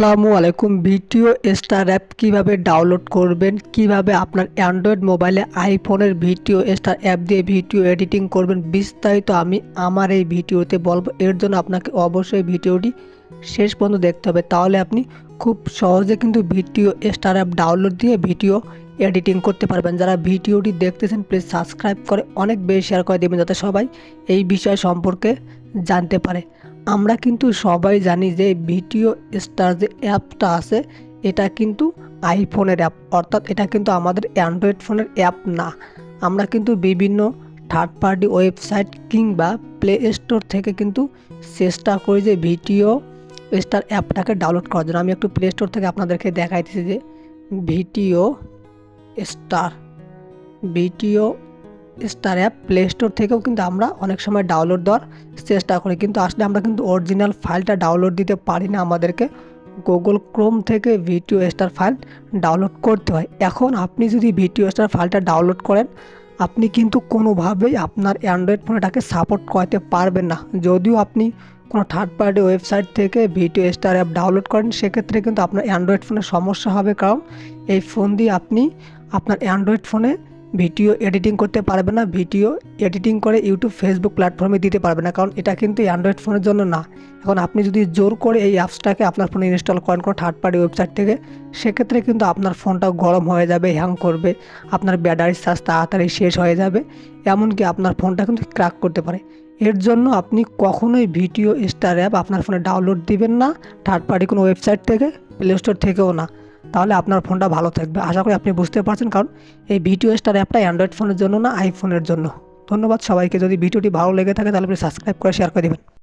আসসালামু আলাইকুম, video star app কীভাবে ডাউনলোড করবেন? কীভাবে আপনার অ্যান্ড্রয়েড মোবাইলে আইফোনের ভিডিও স্টার অ্যাপ দিয়ে ভিডিও এডিটিং করবেন? বিস্তারিত আমি আমার এই ভিডিওতে বলব। এর জন্য আপনাকে অবশ্যই ভিডিওটি শেষ পর্যন্ত দেখতে হবে। তাহলে আপনি খুব সহজে কিন্তু ভিডিও স্টার অ্যাপ ডাউনলোড দিয়ে ভিডিও এডিটিং করতে পারবেন। যারা ভিডিওটি দেখতেছেন প্লিজ সাবস্ক্রাইব করে অনেক বেশি শেয়ার করে দেবেন, যাতে সবাই এই বিষয় সম্পর্কে জানতে পারে। আমরা কিন্তু সবাই জানি যে ভিডিও স্টার যে অ্যাপটা আছে, এটা কিন্তু আইফোনের অ্যাপ। অর্থাৎ এটা কিন্তু আমাদের অ্যান্ড্রয়েড ফোনের অ্যাপ না। আমরা কিন্তু বিভিন্ন থার্ড পার্টি ওয়েবসাইট কিংবা প্লে স্টোর থেকে কিন্তু চেষ্টা করি যে ভিডিও স্টার অ্যাপটাকে ডাউনলোড করার জন্য। আমি একটু প্লে স্টোর থেকে আপনাদেরকে দেখাইতেছি যে Video Star, Video Star app Play Store থেকেও কিন্তু আমরা অনেক সময় ডাউনলোড দেওয়ার চেষ্টা করি। কিন্তু আসলে আমরা কিন্তু অরিজিনাল ফাইলটা ডাউনলোড দিতে পারি না আমাদেরকে। গুগল ক্রোম থেকে ভিডিও স্টার ফাইল ডাউনলোড করতে হয়। এখন আপনি যদি ভিডিও স্টার ফাইলটা ডাউনলোড করেন, আপনি কিন্তু কোনোভাবেই আপনার অ্যান্ড্রয়েড ফোনটাকে সাপোর্ট করাতে পারবেন না। যদিও আপনি কোনো থার্ড পার্টি ওয়েবসাইট থেকে ভিডিও স্টার অ্যাপ ডাউনলোড করেন, সেক্ষেত্রে কিন্তু আপনার অ্যান্ড্রয়েড ফোনে সমস্যা হবে। কারণ এই ফোন দিয়ে আপনি আপনার অ্যান্ড্রয়েড ফোনে ভিডিও এডিটিং করতে পারবে না, ভিডিও এডিটিং করে ইউটিউব ফেসবুক প্ল্যাটফর্মে দিতে পারবে না, কারণ এটা কিন্তু অ্যান্ড্রয়েড ফোনের জন্য না। এখন আপনি যদি জোর করে এই অ্যাপসটাকে আপনার ফোনে ইনস্টল করেন কোনো থার্ড পার্টি ওয়েবসাইট থেকে, সেক্ষেত্রে কিন্তু আপনার ফোনটা গরম হয়ে যাবে হ্যাং করবে, আপনার ব্যাটারি চার্জ তাড়াতাড়ি শেষ হয়ে যাবে, এমনকি আপনার ফোনটা কিন্তু ক্র্যাক করতে পারে। এর জন্য আপনি কখনোই ভিডিও স্টার অ্যাপ আপনার ফোনে ডাউনলোড দিবেন না থার্ড পার্টি কোনো ওয়েবসাইট থেকে প্লে স্টোর থেকেও না। তাহলে আপনার ফোনটা ভালো থাকবে। আশা করি আপনি বুঝতে পারছেন, কারণ এই ভিডিও স্টার অ্যাপটা অ্যান্ড্রয়েড ফোনের জন্য না, আইফোনের জন্য। ধন্যবাদ সবাইকে। যদি ভিডিওটি ভালো লেগে থাকে, তাহলে আপনি সাবস্ক্রাইব করে শেয়ার করে দেবেন।